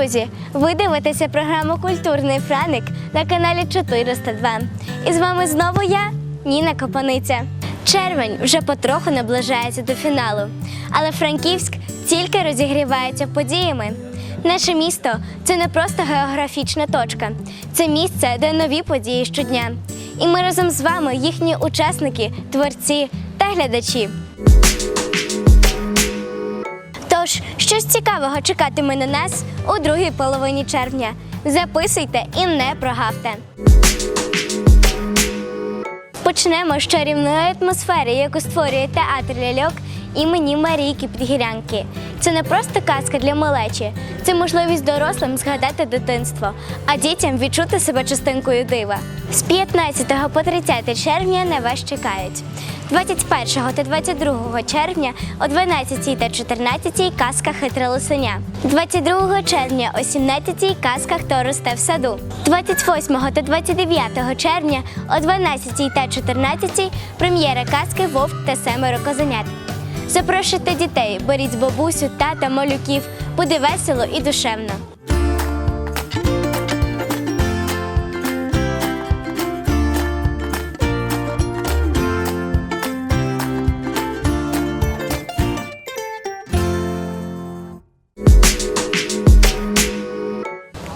Друзі! Ви дивитеся програму Культурний Франик на каналі 402. І з вами знову я, Ніна Копаниця. Червень вже потроху наближається до фіналу, але Франківськ тільки розігрівається подіями. Наше місто це не просто географічна точка, це місце, де нові події щодня. І ми разом з вами їхні учасники, творці та глядачі. Щось цікавого чекатиме на нас у другій половині червня. Записуйте і не прогавте. Почнемо з чарівної атмосфери, яку створює театр ляльок імені Марійки Підгірянки. Це не просто казка для малечі, це можливість дорослим згадати дитинство, а дітям відчути себе частинкою дива. З 15 по 30 червня на вас чекають. 21 та 22 червня о 12 та 14 казка Хитре лисеня. 22 червня о 17 казка Хто росте в саду. 28 та 29 червня о 12 та 14 прем'єра казки Вовк та семеро козенят. Запрошуйте дітей, беріть бабусю, тата, малюків. Буде весело і душевно.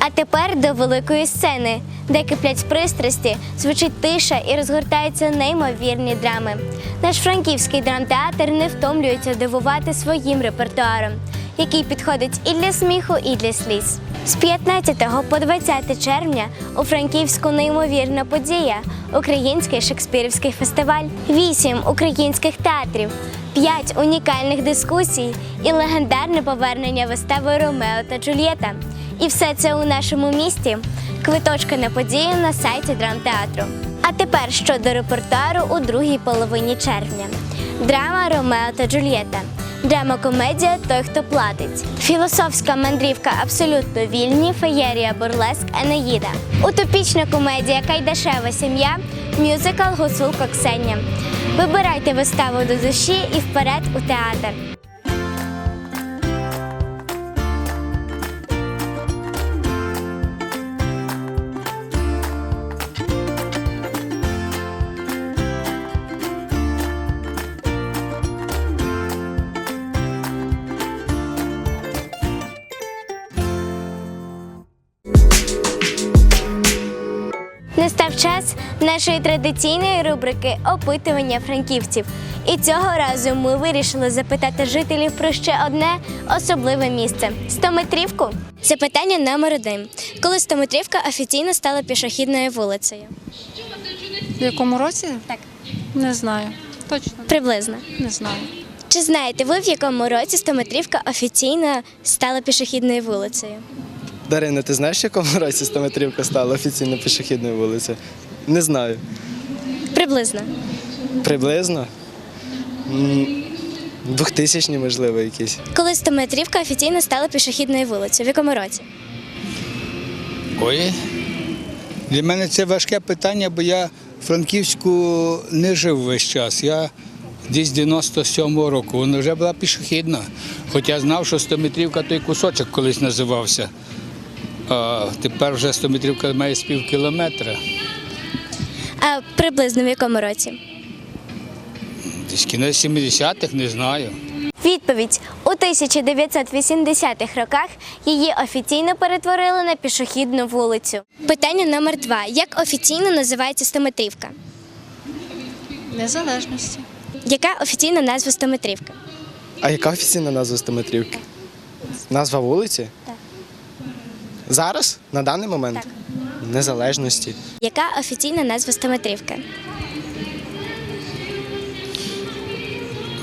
А тепер до великої сцени, де киплять пристрасті, звучить тиша і розгортаються неймовірні драми. Наш франківський драмтеатр не втомлюється дивувати своїм репертуаром, який підходить і для сміху, і для сліз. З 15 по 20 червня у Франківську неймовірна подія Український Шекспірівський фестиваль, вісім українських театрів, п'ять унікальних дискусій і легендарне повернення вистави Ромео та Джульєта. І все це у нашому місті. Квиточки на подію на сайті драмтеатру. А тепер щодо репертуару у другій половині червня. Драма Ромео та Джульєта. Драма комедія Той, хто платить. Філософська мандрівка абсолютно вільні, феєрія бурлеск Енеїда. Утопічна комедія Кайдашева сім'я, мюзикл Гуцулка Ксенія. Вибирайте виставу до душі і вперед у театр. Настав час нашої традиційної рубрики опитування франківців. І цього разу ми вирішили запитати жителів про ще одне особливе місце стометрівку. Запитання номер один. Коли стометрівка офіційно стала пішохідною вулицею? В якому році? Так. Не знаю. Точно Приблизно. не знаю. Чи знаєте ви, в якому році стометрівка офіційно стала пішохідною вулицею? Дарина, ти знаєш, в якому році 100 метрівка стала офіційно пішохідною вулицею? Не знаю. Приблизно. Приблизно. М, 2000 можливо, якісь. Коли стометрівка офіційно стала пішохідною вулицею? В якому році? Ой, для мене це важке питання, бо я в Франківську не жив весь час. Я десь 97-го року. Вона вже була пішохідна. Хоча знав, що 100-метрівка той кусочок колись називався. А тепер вже 100-метрівка має з пів кілометра. А приблизно в якому році? Десь кінець 70-х, не знаю. Відповідь у 1980-х роках її офіційно перетворили на пішохідну вулицю. Питання номер два: як офіційно називається стометрівка? Незалежності. Яка офіційна назва стометрівки? А яка офіційна назва 100 метрівки? Назва вулиці? Зараз? На даний момент? Так. Незалежності. Яка офіційна назва стометрівки?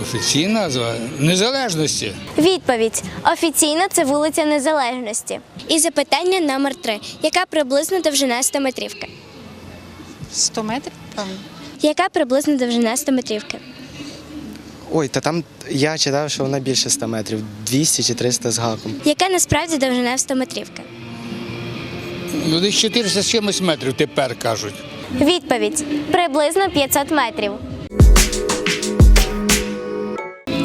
Офіційна назва незалежності. Відповідь офіційно це вулиця Незалежності. І запитання номер три: яка приблизно довжина стометрівки? 100 метрів, певно. Яка приблизно довжина стометрівки? Ой, та там я читав, що вона більше 100 метрів. 200 чи 300 з гаком. Яка насправді довжина стометрівки? Ну, десь 400 з чимось метрів тепер кажуть. Відповідь приблизно 500 метрів.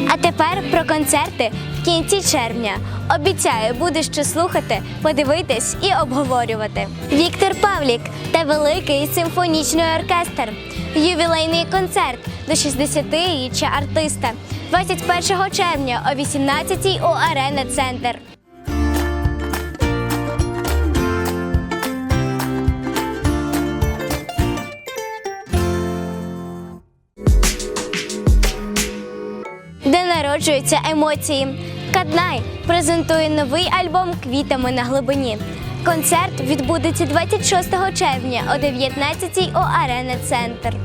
А тепер про концерти в кінці червня. Обіцяю, буде що слухати, подивитись і обговорювати. Віктор Павлік та великий симфонічний оркестр. Ювілейний концерт до 60-річчя артиста 21 червня о 18-й у Арена Центр. Народжуються емоції. Каднай презентує новий альбом Квітами на глибині. Концерт відбудеться 26 червня о 19-й у Арена Центр.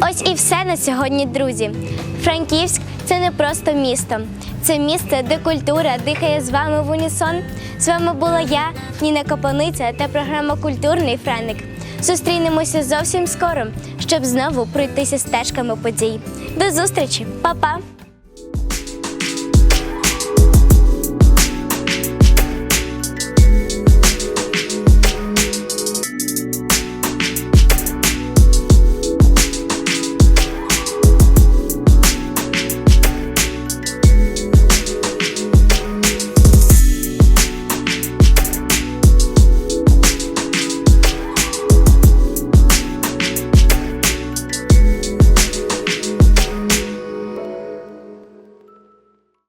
Ось і все на сьогодні, друзі. Франківськ це не просто місто, це місце, де культура дихає з вами в унісон. З вами була я, Ніна Копаниця та програма Культурний Франик. Зустрінемося зовсім скоро, щоб знову пройтися стежками подій. До зустрічі, Па-па!